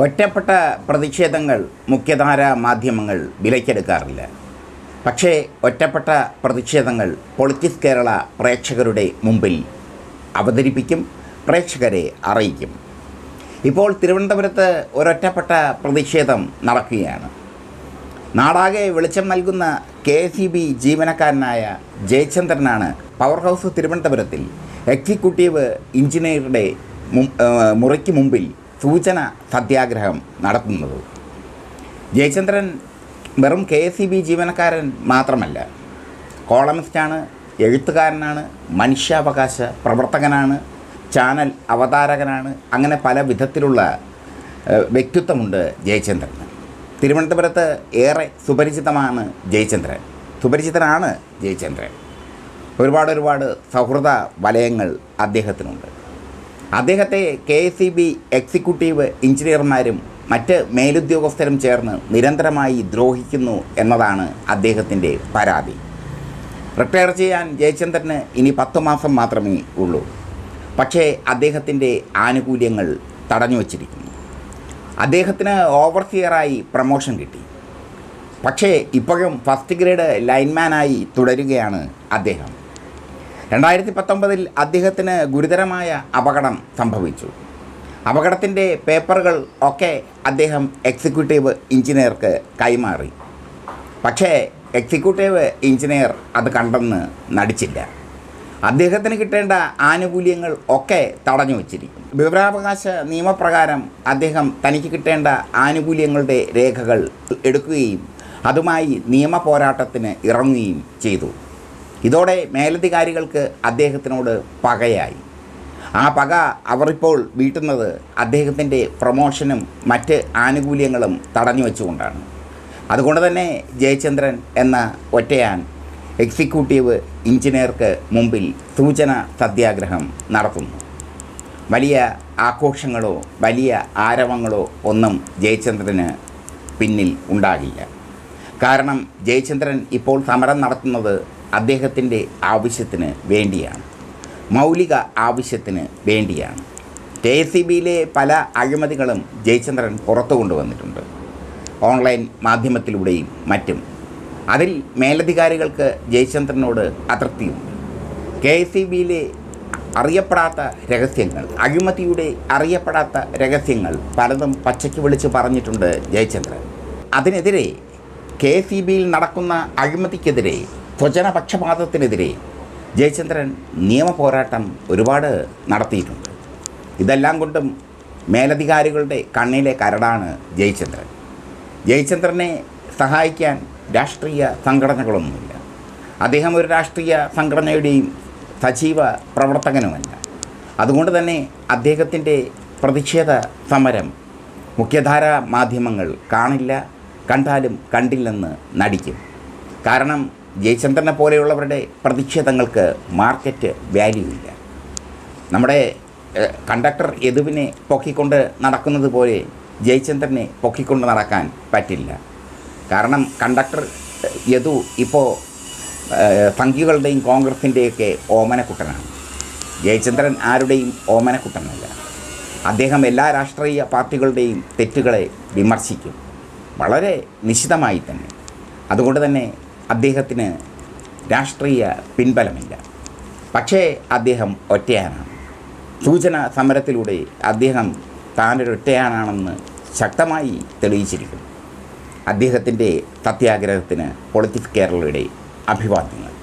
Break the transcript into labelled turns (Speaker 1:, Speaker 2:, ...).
Speaker 1: ഒറ്റപ്പെട്ട പ്രതിഷേധങ്ങൾ മുഖ്യധാര മാധ്യമങ്ങൾ വിലയ്ക്കെടുക്കാറില്ല. പക്ഷേ ഒറ്റപ്പെട്ട പ്രതിഷേധങ്ങൾ പൊളിറ്റിക്സ് കേരള പ്രേക്ഷകരുടെ മുമ്പിൽ അവതരിപ്പിക്കും പ്രേക്ഷകരെ അറിയിക്കും. ഇപ്പോൾ തിരുവനന്തപുരത്ത് ഒരൊറ്റപ്പെട്ട പ്രതിഷേധം നടക്കുകയാണ്. നാടാകെ വെളിച്ചം നൽകുന്ന കെ ഇ ബി ജീവനക്കാരനായ ജയചന്ദ്രനാണ് പവർ ഹൗസ് തിരുവനന്തപുരത്തിൽ എക്സിക്യൂട്ടീവ് എഞ്ചിനീയറുടെ മുറിക്ക് മുമ്പിൽ സൂചന സത്യാഗ്രഹം നടത്തുന്നത്. ജയചന്ദ്രൻ വെറും കെ എസ് ഇ ബി ജീവനക്കാരൻ മാത്രമല്ല കോളമിസ്റ്റാണ് എഴുത്തുകാരനാണ് മനുഷ്യാവകാശ പ്രവർത്തകനാണ് ചാനൽ അവതാരകനാണ് അങ്ങനെ പല വിധത്തിലുള്ള വ്യക്തിത്വമുണ്ട് ജയചന്ദ്രന് തിരുവനന്തപുരത്ത് ഏറെ സുപരിചിതമാണ് ജയചന്ദ്രൻ. സുപരിചിതനാണ് ജയചന്ദ്രൻ. ഒരുപാട് ഒരുപാട് സൗഹൃദ വലയങ്ങൾ അദ്ദേഹത്തിനുണ്ട്. അദ്ദേഹത്തെ കെ എസ് ബി എക്സിക്യൂട്ടീവ് എഞ്ചിനീയർമാരും മറ്റ് മേലുദ്യോഗസ്ഥരും ചേർന്ന് നിരന്തരമായി ദ്രോഹിക്കുന്നു എന്നതാണ് അദ്ദേഹത്തിന്റെ പരാതി. റിട്ടയർ ചെയ്യാൻ ജയചന്ദ്രന് ഇനി പത്ത് മാസം മാത്രമേ ഉള്ളൂ. പക്ഷേ അദ്ദേഹത്തിന്റെ ആനുകൂല്യങ്ങൾ തടഞ്ഞു വച്ചിരിക്കുന്നു. അദ്ദേഹത്തിന് ഓവർസിയറായി പ്രമോഷൻ കിട്ടി. പക്ഷേ ഇപ്പോഴും ഫസ്റ്റ് ഗ്രേഡ് ലൈൻമാനായി തുടരുകയാണ് അദ്ദേഹം. രണ്ടായിരത്തി പത്തൊമ്പതിൽ അദ്ദേഹത്തിന് ഗുരുതരമായ അപകടം സംഭവിച്ചു. അപകടത്തിന്റെ പേപ്പറുകൾ ഒക്കെ അദ്ദേഹം എക്സിക്യൂട്ടീവ് എഞ്ചിനീയർക്ക് കൈമാറി. പക്ഷേ എക്സിക്യൂട്ടീവ് എഞ്ചിനീയർ അത് കണ്ടെന്ന് നടിച്ചില്ല. അദ്ദേഹത്തിന് കിട്ടേണ്ട ആനുകൂല്യങ്ങൾ ഒക്കെ തടഞ്ഞു വച്ചിരിക്കും വിവരാവകാശ നിയമപ്രകാരം അദ്ദേഹം തനിക്ക് കിട്ടേണ്ട ആനുകൂല്യങ്ങളുടെ രേഖകൾ എടുക്കുകയും അതുമായി നിയമ പോരാട്ടത്തിന് ഇറങ്ങുകയും ചെയ്തു. ഇതോടെ മേലധികാരികൾക്ക് അദ്ദേഹത്തിനോട് പകയായി. ആ പക അവരിപ്പോൾ വീട്ടുന്നത് അദ്ദേഹത്തിന്റെ പ്രൊമോഷനും മറ്റ് ആനുകൂല്യങ്ങളും തടഞ്ഞു വെച്ചുകൊണ്ടാണ്. അതുകൊണ്ട് തന്നെ ജയചന്ദ്രൻ എന്ന ഒറ്റയാൻ എക്സിക്യൂട്ടീവ് എഞ്ചിനീയർക്ക് മുമ്പിൽ സൂചന സത്യാഗ്രഹം നടത്തുന്നു. വലിയ ആഘോഷങ്ങളോ വലിയ ആരവങ്ങളോ ഒന്നും ജയചന്ദ്രന് പിന്നിൽ ഉണ്ടാകില്ല. കാരണം ജയചന്ദ്രൻ ഇപ്പോൾ സമരം നടത്തുന്നത് അദ്ദേഹത്തിന്റെ ആവശ്യത്തിന് വേണ്ടിയാണ്. മൗലിക ആവശ്യത്തിന് വേണ്ടിയാണ്. കെ എസ് സി ബിയിലെ പല അഴിമതികളും ജയചന്ദ്രൻ പുറത്തു കൊണ്ടുവന്നിട്ടുണ്ട്. ഓൺലൈൻ മാധ്യമത്തിലൂടെയും മറ്റും. അതിൽ മേലധികാരികൾക്ക് ജയചന്ദ്രനോട് അതൃപ്തിയുണ്ട്. കെ എസ് സി ബിയിലെ അറിയപ്പെടാത്ത രഹസ്യങ്ങൾ അഴിമതിയുടെ അറിയപ്പെടാത്ത രഹസ്യങ്ങൾ പലതും പച്ചയ്ക്ക് വിളിച്ച് പറഞ്ഞിട്ടുണ്ട് ജയചന്ദ്രൻ. അതിനെതിരെ കെ സി ബിയിൽ നടക്കുന്ന അഴിമതിക്കെതിരെ സ്വജനപക്ഷപാതത്തിനെതിരെ ജയചന്ദ്രൻ നിയമ പോരാട്ടം ഒരുപാട് നടത്തിയിട്ടുണ്ട്. ഇതെല്ലാം കൊണ്ടും മേലധികാരികളുടെ കണ്ണിലെ കരടാണ് ജയചന്ദ്രൻ. ജയചന്ദ്രനെ സഹായിക്കാൻ രാഷ്ട്രീയ സംഘടനകളൊന്നുമില്ല. അദ്ദേഹം ഒരു രാഷ്ട്രീയ സംഘടനയുടെയും സജീവ പ്രവർത്തകനുമല്ല. അതുകൊണ്ട് തന്നെ അദ്ദേഹത്തിന്റെ പ്രതിഷേധ സമരം മുഖ്യധാര മാധ്യമങ്ങൾ കാണില്ല കണ്ടാലും കണ്ടില്ലെന്ന് നടിക്കും. കാരണം ജയചന്ദ്രനെ പോലെയുള്ളവരുടെ പ്രതിഷേധങ്ങൾക്ക് മാർക്കറ്റ് വാല്യൂ ഇല്ല നമ്മുടെ കണ്ടക്ടർ യദുവിനെ പൊക്കിക്കൊണ്ട് നടക്കുന്നത് പോലെ ജയചന്ദ്രനെ പൊക്കിക്കൊണ്ട് നടക്കാൻ പറ്റില്ല. കാരണം കണ്ടക്ടർ യദു ഇപ്പോൾ സംഘികളുടെയും കോൺഗ്രസിന്റെയൊക്കെ ഓമനക്കുട്ടനാണ്. ജയചന്ദ്രൻ ആരുടെയും ഓമനക്കുട്ടനല്ല. അദ്ദേഹം എല്ലാ രാഷ്ട്രീയ പാർട്ടികളുടെയും തെറ്റുകളെ വിമർശിക്കും. വളരെ നിശിതമായി തന്നെ. അതുകൊണ്ട് തന്നെ അദ്ദേഹത്തിന് രാഷ്ട്രീയ പിൻബലമില്ല. പക്ഷേ അദ്ദേഹം ഒറ്റയാനാണ്. സൂചന സമരത്തിലൂടെ അദ്ദേഹം താനൊരൊറ്റയാനാണെന്ന് ശക്തമായി തെളിയിച്ചിരിക്കുന്നു. അദ്ദേഹത്തിന്റെ സത്യാഗ്രഹത്തിന് പൊളിറ്റിക്സ് കേരളയുടെ അഭിവാദ്യങ്ങൾ.